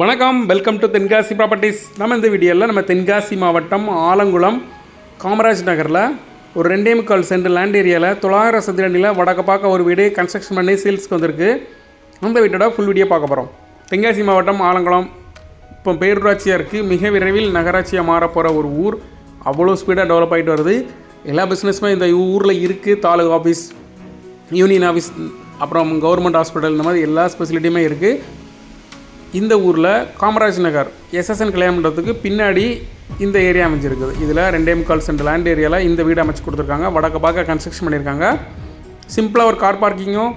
வணக்கம். Welcome to Tenkasi properties நம்ம இந்த வீடியோவில் நம்ம தென்காசி மாவட்டம் ஆலங்குளம் காமராஜ் நகரில் ஒரு ரெண்டே முக்கால் சென்ட் லேண்ட் ஏரியாவில் தொள்ளாயிரம் சதுரடியில் வடக்க பார்க்க ஒரு வீடு கன்ஸ்ட்ரக்ஷன் பண்ணி சேல்ஸ்க்கு வந்திருக்கு. அந்த வீட்டோட ஃபுல் வீடியோ பார்க்க போகிறோம் தென்காசி மாவட்டம் ஆலங்குளம். இப்போ பேரூராட்சியாக இருக்குது மிக விரைவில் நகராட்சியாக மாற போகிற ஒரு ஊர். அவ்வளோ ஸ்பீடாக டெவலப் ஆகிட்டு வருது. எல்லா பிஸ்னஸுமே இந்த ஊரில் இருக்குது தாலுகா ஆஃபீஸ் யூனியன் ஆஃபீஸ் அப்புறம் கவர்மெண்ட் ஹாஸ்பிட்டல் இந்த மாதிரி எல்லா ஸ்பெசிலிட்டியுமே இருக்குது இந்த ஊரில் காமராஜ் நகர் எஸ்எஸ்என் கல்யாண பின்னாடி இந்த ஏரியா அமைஞ்சிருக்குது. இதில் ரெண்டே முக்கால் சென்ட் லேண்ட் ஏரியாவில் இந்த வீடு அமைச்சு கொடுத்துருக்காங்க. வடக்கு பார்க்க கன்ஸ்ட்ரக்ஷன் பண்ணியிருக்காங்க. சிம்பிளாக ஒரு கார் பார்க்கிங்கும்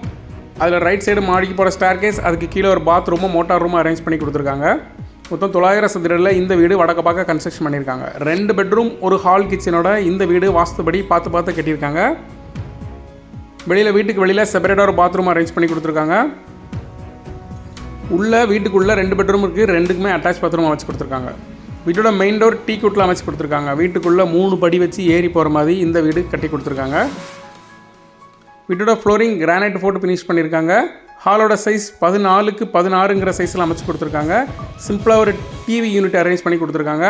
அதில் ரைட் சைடு மாடிக்கு போகிற ஸ்டார் கேஸ் அதுக்கு கீழே ஒரு பாத்ரூமும் மோட்டார் ரூமும் அரேஞ்ச் பண்ணி கொடுத்துருக்காங்க. மொத்தம் தொள்ளாயிரம் சதுரில் இந்த வீடு வடக்க பார்க்க கன்ஸ்ட்ரக்ஷன் பண்ணியிருக்காங்க. ரெண்டு பெட்ரூம் ஒரு ஹால் கிச்சனோட இந்த வீடு வாஸ்துபடி பார்த்து பார்த்து கட்டியிருக்காங்க. வெளியில் வீட்டுக்கு வெளியில் செப்பரேட்டாக ஒரு பாத்ரூம் அரேஞ்ச் பண்ணி கொடுத்துருக்காங்க. உள்ளே வீட்டுக்குள்ளே ரெண்டு பெட்ரூம் இருக்குது ரெண்டுக்குமே அட்டாச் பாத்ரூம் அமைச்சு கொடுத்துருக்காங்க. வீட்டோட மெயின் டோர் டீ குட்டில் அமைச்சு கொடுத்துருக்காங்க. வீட்டுக்குள்ளே மூணு படி வச்சு ஏறி போகிற மாதிரி இந்த வீடு கட்டி கொடுத்துருக்காங்க. வீட்டோட ஃப்ளோரிங் கிரானைட் போட்டு ஃபினிஷ் பண்ணியிருக்காங்க. ஹாலோட சைஸ் பதினாலுக்கு பதினாறுங்கிற சைஸில் அமைச்சு கொடுத்துருக்காங்க. சிம்பிளாக ஒரு டிவி யூனிட் அரேஞ்ச் பண்ணி கொடுத்துருக்காங்க.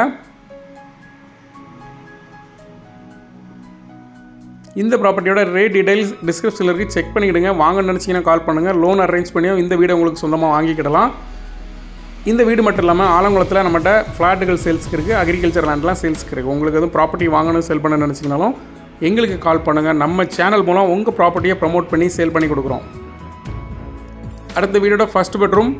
இந்த ப்ராப்பர்ட்டியோட ரேட் டீடைல்ஸ் டிஸ்கிரிப்ஷனில் இருக்குது செக் பண்ணிக்கிடுங்க. வாங்க நினச்சிங்கன்னா கால் பண்ணுங்கள் லோன் அரேஞ்ச் பண்ணியும் இந்த வீடு உங்களுக்கு சொந்தமாக வாங்கிக்கிடலாம். இந்த வீடு மட்டும் இல்லாமல் ஆலங்குளத்தில் நம்மகிட்ட ஃப்ளாட்டுகள் சேல்ஸுக்கு இருக்குது அக்ரிகல்ச்சர் லேண்ட்லாம் சேல்ஸ்க்கு இருக்குது உங்களுக்கு எதுவும் ப்ராப்பர்ட்டி வாங்கணும் செல் பண்ண நினச்சிங்கனாலும் எங்களுக்கு கால் பண்ணுங்கள் நம்ம சேனல் மூலம் உங்கள் ப்ராப்பர்ட்டியை ப்ரமோட் பண்ணி சேல் பண்ணி கொடுக்குறோம். அடுத்த வீடோட ஃபஸ்ட் பெட்ரூம்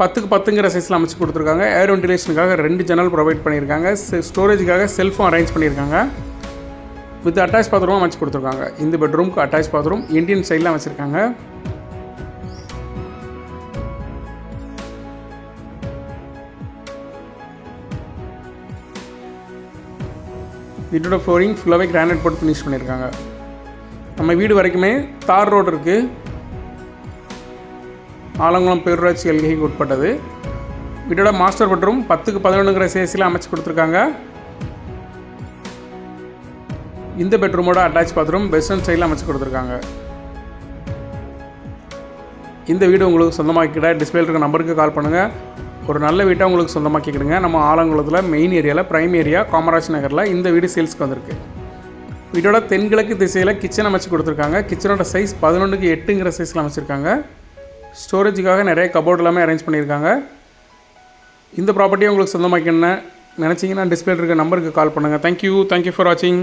பத்துக்கு பத்துங்கிற சைஸில் அமைச்சு கொடுத்துருக்காங்க. ஏர் வென்டிலேஷனுக்காக ரெண்டு ஜன்னல் ப்ரொவைட் பண்ணியிருக்காங்க. ஸ்டோரேஜுக்காக செல்ஃபும் அரேஞ்ச் பண்ணியிருக்காங்க. வித் அட்டாச் பாத்ரூமும் அமைச்சு கொடுத்துருக்காங்க. இந்த பெட்ரூம்க்கு அட்டாச் பாத்ரூம் இந்தியன் சைடில் அமைச்சிருக்காங்க. வீட்டோட ஃப்ளோரிங் ஃபுல்லாகவே கிரானைட் போட்டு ஃபினிஷ் பண்ணியிருக்காங்க நம்ம வீடு வரைக்குமே தார் ரோடு இருக்குது ஆலங்குளம் பேரூராட்சி எல்கைக்கு உட்பட்டது. வீட்டோட மாஸ்டர் பெட்ரூம் பத்துக்கு பதினொன்றுங்கிற சேசியில் அமைச்சு கொடுத்துருக்காங்க. இந்த பெட்ரூமோட அட்டாச் பாத்ரூம் வெஸ்டர்ன் ஸ்டைலில் அமைச்சு கொடுத்துருக்காங்க. இந்த வீடு உங்களுக்கு சொந்தமாக்கிட டிஸ்பிளே இருக்க நம்பருக்கு கால் பண்ணுங்கள் ஒரு நல்ல வீட்டை உங்களுக்கு சொந்தமாக்கிக்கிடுங்க நம்ம ஆலங்குளத்தில் மெயின் ஏரியாவில் ப்ரைம் ஏரியா காமராஜ் நகரில் இந்த வீடு சேல்ஸ்க்கு வந்திருக்கு. வீட்டோட தென்கிழக்கு திசையில் கிச்சன் அமைச்சு கொடுத்துருக்காங்க. கிச்சனோட சைஸ் பதினொன்றுக்கு எட்டுங்கிற சைஸில் அமைச்சிருக்காங்க. ஸ்டோரேஜுக்காக நிறைய கபோர்ட் எல்லாமே அரேஞ்ச் பண்ணியிருக்காங்க. இந்த ப்ராப்பர்ட்டியை உங்களுக்கு சொந்தமாக்கணும்னு நினச்சிங்கன்னா டிஸ்பிளே இருக்க நம்பருக்கு கால் பண்ணுங்கள் தேங்க்யூ தேங்க்யூ ஃபார் வாட்சிங்